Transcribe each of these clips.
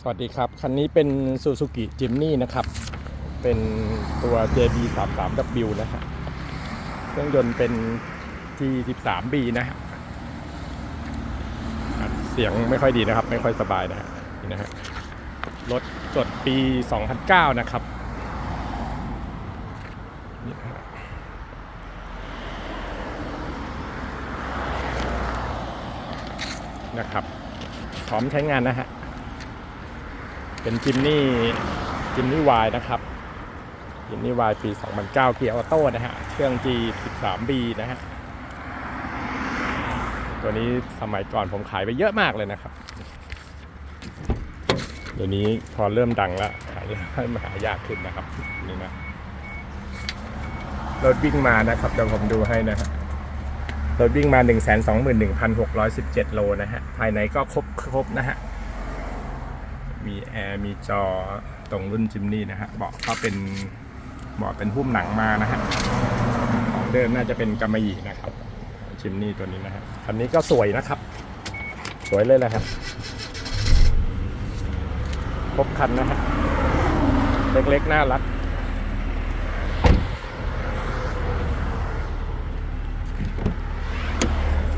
สวัสดีครับ คันนี้เป็น Suzuki Jimny นะครับ เป็นตัว JB 3 3 W นะฮะเครื่องยนต์เป็น G 1 3 B นะฮะเสียงไม่ค่อยดีนะครับ ไม่ค่อยสบายนะฮะนี่นะฮะรถจดปี 2009 นะครับนี่นะฮะนะครับ พร้อมใช้งานนะฮะ เป็นจิมนี่จิมนี่วายนะครับจิมนี่วายปี 2009 เกียร์ออโต้นะฮะเครื่อง G 13B นะฮะตัวนี้สมัยก่อนผมขายไปเยอะมากเลยนะครับเดี๋ยวนี้พอเริ่มดังแล้วหายให้มาหายากขึ้นนะครับนี่นะรถวิ่งมานะครับเดี๋ยวผมดูให้นะฮะรถวิ่งมา 121,617 โลนะฮะภายในก็ครบครบนะฮะ มีแอร์มีจอตรงรุ่นจิมนี่นะฮะเบาะก็เป็นเบาะเป็นหุ้มหนังมานะฮะของเดิมน่าจะเป็นกำมะหยี่นะครับจิมนี่ตัวนี้นะฮะคันนี้ก็สวยนะครับ สวยเลยแหละครับครบคันนะฮะเล็กๆน่ารัก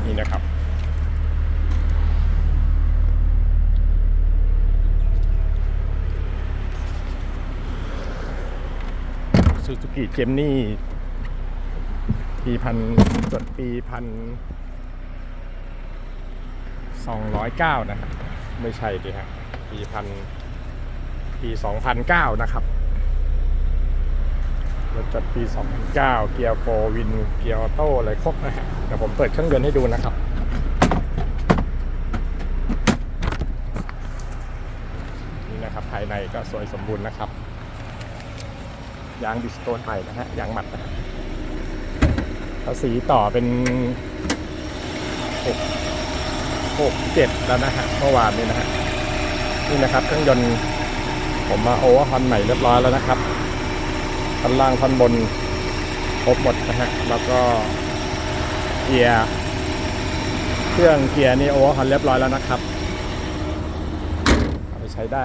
นี่นะครับ ซูซูกิเจมนี่ปีพันจดปีพันสองร้อยเก้านะครับ ไม่ใช่ดิฮะปีพันปีสองพันเก้านะครับรถจดปีสองพันเก้าเกียร์โฟวิน เกียร์ออโต้อะไรครบนะฮะเดี๋ยวผมเปิดเครื่องยนต์ให้ดูนะครับนี่นะครับภายในก็สวยสมบูรณ์นะครับ ยางบิสโตนใหม่นะฮะยางหมัดนะเขาสีต่อเป็นหกหกเจ็ดแล้วนะฮะเมื่อวานนี้นะฮะนี่นะครับเครื่องยนต์ผมมาโอเวอร์ฮอนใหม่เรียบร้อยแล้วนะครับท่อนล่างท่อนบนครบหมดนะฮะแล้วก็เกียร์เครื่องเกียร์นี่โอเวอร์ฮอนเรียบร้อยแล้วนะครับเอาไปใช้ได้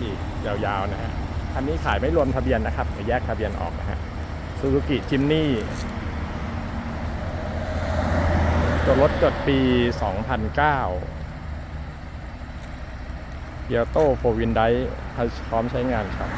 อีกยาวๆนะฮะ คันนี้ขายไม่รวมทะเบียนนะครับเดี๋ยวแยกทะเบียนออกนะฮะซูซูกิจิมนี่ตัวรถจดปี 2009เกียร์โต้โฟวินไดพร้อมใช้งานครับ